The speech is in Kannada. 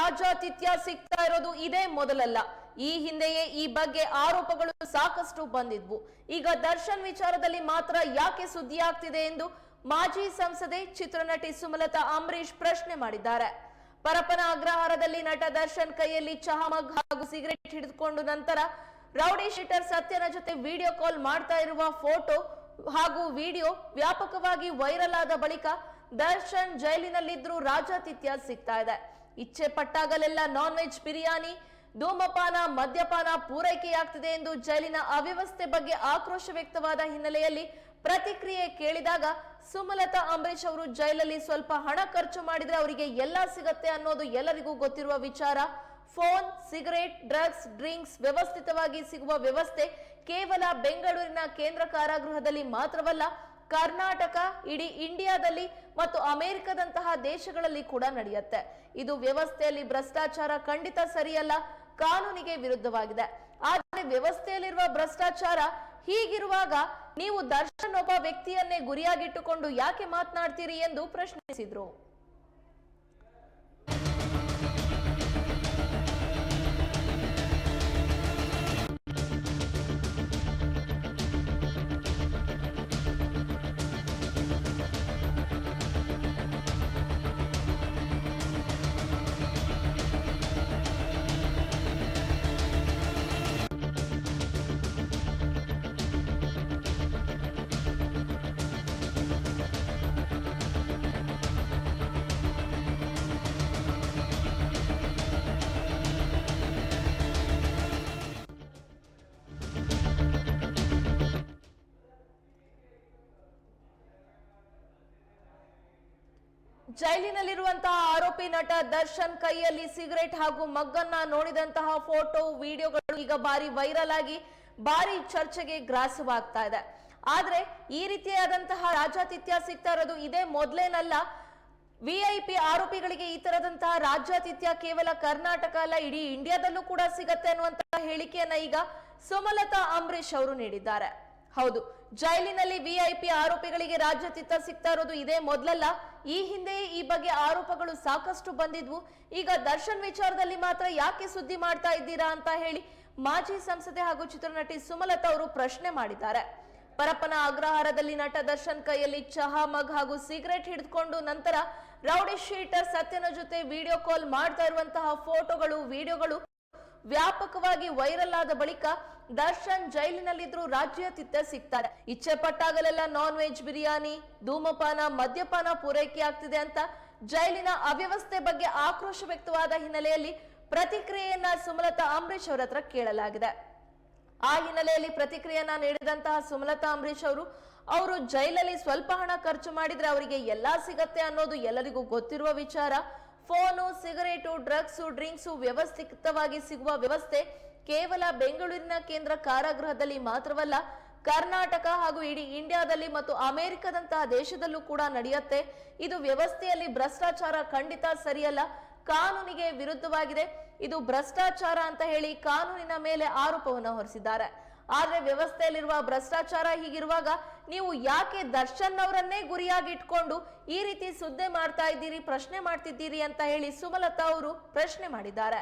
ರಾಜ್ಯಾತಿಥ್ಯ ಸಿಗ್ತಾ ಇರೋದು ಇದೇ ಮೊದಲಲ್ಲ. ಈ ಹಿಂದೆಯೇ ಈ ಬಗ್ಗೆ ಆರೋಪಗಳು ಸಾಕಷ್ಟು ಬಂದಿದ್ವು. ಈಗ ದರ್ಶನ್ ವಿಚಾರದಲ್ಲಿ ಮಾತ್ರ ಯಾಕೆ ಸುದ್ದಿ ಆಗ್ತಿದೆ ಎಂದು ಮಾಜಿ ಸಂಸದೆ ಚಿತ್ರನಟಿ ಸುಮಲತಾ ಅಂಬರೀಶ್ ಪ್ರಶ್ನೆ ಮಾಡಿದ್ದಾರೆ. ಪರಪನ ಅಗ್ರಹಾರದಲ್ಲಿ ನಟ ದರ್ಶನ್ ಕೈಯಲ್ಲಿ ಚಹಾ ಮಗ್ ಹಾಗೂ ಸಿಗರೇಟ್ ಹಿಡಿದುಕೊಂಡು ನಂತರ ರೌಡಿ ಶೀಟರ್ ಸತ್ಯನ ಜೊತೆ ವಿಡಿಯೋ ಕಾಲ್ ಮಾಡ್ತಾ ಇರುವ ಫೋಟೋ ಹಾಗೂ ವಿಡಿಯೋ ವ್ಯಾಪಕವಾಗಿ ವೈರಲ್ ಆದ ಬಳಿಕ ದರ್ಶನ್ ಜೈಲಿನಲ್ಲಿದ್ರು ರಾಜಾತಿಥ್ಯ ಸಿಗ್ತಾ ಇದೆ. ಇಚ್ಛೆ ಪಟ್ಟಾಗಲೆಲ್ಲ ನಾನ್ ವೆಜ್ ಬಿರಿಯಾನಿ, ಧೂಮಪಾನ, ಮದ್ಯಪಾನ ಪೂರೈಕೆಯಾಗ್ತಿದೆ ಎಂದು ಜೈಲಿನ ಅವ್ಯವಸ್ಥೆ ಬಗ್ಗೆ ಆಕ್ರೋಶ ವ್ಯಕ್ತವಾದ ಹಿನ್ನೆಲೆಯಲ್ಲಿ ಪ್ರತಿಕ್ರಿಯೆ ಕೇಳಿದಾಗ ಸುಮಲತಾ ಅಂಬರೀಶ್ ಅವರು ಜೈಲಲ್ಲಿ ಸ್ವಲ್ಪ ಹಣ ಖರ್ಚು ಮಾಡಿದ್ರೆ ಅವರಿಗೆ ಎಲ್ಲ ಸಿಗತ್ತೆ ಅನ್ನೋದು ಎಲ್ಲರಿಗೂ ಗೊತ್ತಿರುವ ವಿಚಾರ. ಫೋನ್, ಸಿಗರೇಟ್, ಡ್ರಗ್ಸ್, ಡ್ರಿಂಕ್ಸ್ ವ್ಯವಸ್ಥಿತವಾಗಿ ಸಿಗುವ ವ್ಯವಸ್ಥೆ ಕೇವಲ ಬೆಂಗಳೂರಿನ ಕೇಂದ್ರ ಕಾರಾಗೃಹದಲ್ಲಿ ಮಾತ್ರವಲ್ಲ ಕರ್ನಾಟಕ, ಇಡೀ ಇಂಡಿಯಾದಲ್ಲಿ ಮತ್ತು ಅಮೆರಿಕದಂತಹ ದೇಶಗಳಲ್ಲಿ ಕೂಡ ನಡೆಯುತ್ತೆ. ಇದು ವ್ಯವಸ್ಥೆಯಲ್ಲಿ ಭ್ರಷ್ಟಾಚಾರ ಖಂಡಿತ ಸರಿಯಲ್ಲ, ಕಾನೂನಿಗೆ ವಿರುದ್ಧವಾಗಿದೆ. ಆದರೆ ವ್ಯವಸ್ಥೆಯಲ್ಲಿರುವ ಭ್ರಷ್ಟಾಚಾರ ಹೀಗಿರುವಾಗ ನೀವು ದರ್ಶನ್ ಒಬ್ಬ ವ್ಯಕ್ತಿಯನ್ನೇ ಗುರಿಯಾಗಿಟ್ಟುಕೊಂಡು ಯಾಕೆ ಮಾತನಾಡ್ತೀರಿ ಎಂದು ಪ್ರಶ್ನಿಸಿದ್ರು. ಜೈಲಿನಲ್ಲಿರುವಂತಹ ಆರೋಪಿ ನಟ ದರ್ಶನ್ ಕೈಯಲ್ಲಿ ಸಿಗರೇಟ್ ಹಾಗೂ ಮಗ್ಗನ್ನ ನೋಡಿದಂತಹ ಫೋಟೋ, ವಿಡಿಯೋಗಳು ಈಗ ಬಾರಿ ವೈರಲ್ ಆಗಿ ಬಾರಿ ಚರ್ಚೆಗೆ ಗ್ರಾಸವಾಗ್ತಾ ಇದೆ. ಆದ್ರೆ ಈ ರೀತಿಯಾದಂತಹ ರಾಜಾತಿಥ್ಯ ಸಿಗ್ತಾ ಇರೋದು ಇದೇ ಮೊದಲೇನಲ್ಲ. ವಿಐಪಿ ಆರೋಪಿಗಳಿಗೆ ಈ ತರದಂತಹ ರಾಜ್ಯಾತಿಥ್ಯ ಕೇವಲ ಕರ್ನಾಟಕ ಅಲ್ಲ, ಇಡೀ ಇಂಡಿಯಾದಲ್ಲೂ ಕೂಡ ಸಿಗತ್ತೆ ಅನ್ನುವಂತಹ ಹೇಳಿಕೆಯನ್ನ ಈಗ ಸುಮಲತಾ ಅಂಬರೀಶ್ ಅವರು ನೀಡಿದ್ದಾರೆ. ಹೌದು ಜೈಲಿನಲ್ಲಿ ವಿಐಪಿ ಆರೋಪಿಗಳಿಗೆ ರಾಜ್ಯಾತಿಥ್ಯ ಸಿಗ್ತಾ ಇರೋದು ಇದೇ ಮೊದಲಲ್ಲ. ಈ ಹಿಂದೆಯೇ ಈ ಬಗ್ಗೆ ಆರೋಪಗಳು ಸಾಕಷ್ಟು ಬಂದಿದ್ವು. ಈಗ ದರ್ಶನ್ ವಿಚಾರದಲ್ಲಿ ಮಾತ್ರ ಯಾಕೆ ಸುದ್ದಿ ಮಾಡ್ತಾ ಇದ್ದೀರಾ ಅಂತ ಹೇಳಿ ಮಾಜಿ ಸಂಸದೆ ಹಾಗೂ ಚಿತ್ರನಟಿ ಸುಮಲತಾ ಅವರು ಪ್ರಶ್ನೆ ಮಾಡಿದ್ದಾರೆ. ಪರಪ್ಪನ ಅಗ್ರಹಾರದಲ್ಲಿ ನಟ ದರ್ಶನ್ ಕೈಯಲ್ಲಿ ಚಹಾ, ಮಗ್ ಹಾಗೂ ಸಿಗರೆಟ್ ಹಿಡಿದುಕೊಂಡು ನಂತರ ರೌಡಿ ಶೀಟರ್ ಸತ್ಯನ ಜೊತೆ ವಿಡಿಯೋ ಕಾಲ್ ಮಾಡ್ತಾ ಇರುವಂತಹ ಫೋಟೋಗಳು, ವಿಡಿಯೋಗಳು ವ್ಯಾಪಕವಾಗಿ ವೈರಲ್ ಆದ ಬಳಿಕ ದರ್ಶನ್ ಜೈಲಿನಲ್ಲಿದ್ರು ರಾಜ್ಯಾತಿಥ್ಯ ಸಿಗ್ತಾರೆ. ಇಚ್ಛೆ ಪಟ್ಟಾಗಲೆಲ್ಲ ನಾನ್ ವೆಜ್ ಬಿರಿಯಾನಿ, ಧೂಮಪಾನ, ಮದ್ಯಪಾನ ಪೂರೈಕೆ ಆಗ್ತಿದೆ ಅಂತ ಜೈಲಿನ ಅವ್ಯವಸ್ಥೆ ಬಗ್ಗೆ ಆಕ್ರೋಶ ವ್ಯಕ್ತವಾದ ಹಿನ್ನೆಲೆಯಲ್ಲಿ ಪ್ರತಿಕ್ರಿಯೆಯನ್ನ ಸುಮಲತಾ ಅಂಬರೀಷ್ ಅವರ ಹತ್ರ ಕೇಳಲಾಗಿದೆ. ಆ ಹಿನ್ನೆಲೆಯಲ್ಲಿ ಪ್ರತಿಕ್ರಿಯೆಯನ್ನ ನೀಡಿದಂತಹ ಸುಮಲತಾ ಅಂಬರೀಷ್ ಅವರು ಅವರು ಜೈಲಲ್ಲಿ ಸ್ವಲ್ಪ ಹಣ ಖರ್ಚು ಮಾಡಿದ್ರೆ ಅವರಿಗೆ ಎಲ್ಲಾ ಸಿಗತ್ತೆ ಅನ್ನೋದು ಎಲ್ಲರಿಗೂ ಗೊತ್ತಿರುವ ವಿಚಾರ. ಫೋನು, ಸಿಗರೇಟು, ಡ್ರಗ್ಸು, ಡ್ರಿಂಕ್ಸು ವ್ಯವಸ್ಥಿತವಾಗಿ ಸಿಗುವ ವ್ಯವಸ್ಥೆ ಕೇವಲ ಬೆಂಗಳೂರಿನ ಕೇಂದ್ರ ಕಾರಾಗೃಹದಲ್ಲಿ ಮಾತ್ರವಲ್ಲ, ಕರ್ನಾಟಕ ಹಾಗೂ ಇಡೀ ಇಂಡಿಯಾದಲ್ಲಿ ಮತ್ತು ಅಮೆರಿಕದಂತಹ ದೇಶದಲ್ಲೂ ಕೂಡ ನಡೆಯುತ್ತೆ. ಇದು ವ್ಯವಸ್ಥೆಯಲ್ಲಿ ಭ್ರಷ್ಟಾಚಾರ ಖಂಡಿತ ಸರಿಯಲ್ಲ, ಕಾನೂನಿಗೆ ವಿರುದ್ಧವಾಗಿದೆ. ಇದು ಭ್ರಷ್ಟಾಚಾರ ಅಂತ ಹೇಳಿ ಕಾನೂನಿನ ಮೇಲೆ ಆರೋಪವನ್ನು ಹೊರಿಸಿದ್ದಾರೆ. ಆದ್ರೆ ವ್ಯವಸ್ಥೆಯಲ್ಲಿರುವ ಭ್ರಷ್ಟಾಚಾರ ಹೀಗಿರುವಾಗ ನೀವು ಯಾಕೆ ದರ್ಶನ್ ಅವರನ್ನೇ ಗುರಿಯಾಗಿ ಇಟ್ಕೊಂಡು ಈ ರೀತಿ ಸುದ್ದಿ ಮಾಡ್ತಾ ಇದ್ದೀರಿ, ಪ್ರಶ್ನೆ ಮಾಡ್ತಿದ್ದೀರಿ ಅಂತ ಹೇಳಿ ಸುಮಲತಾ ಅವರು ಪ್ರಶ್ನೆ ಮಾಡಿದ್ದಾರೆ.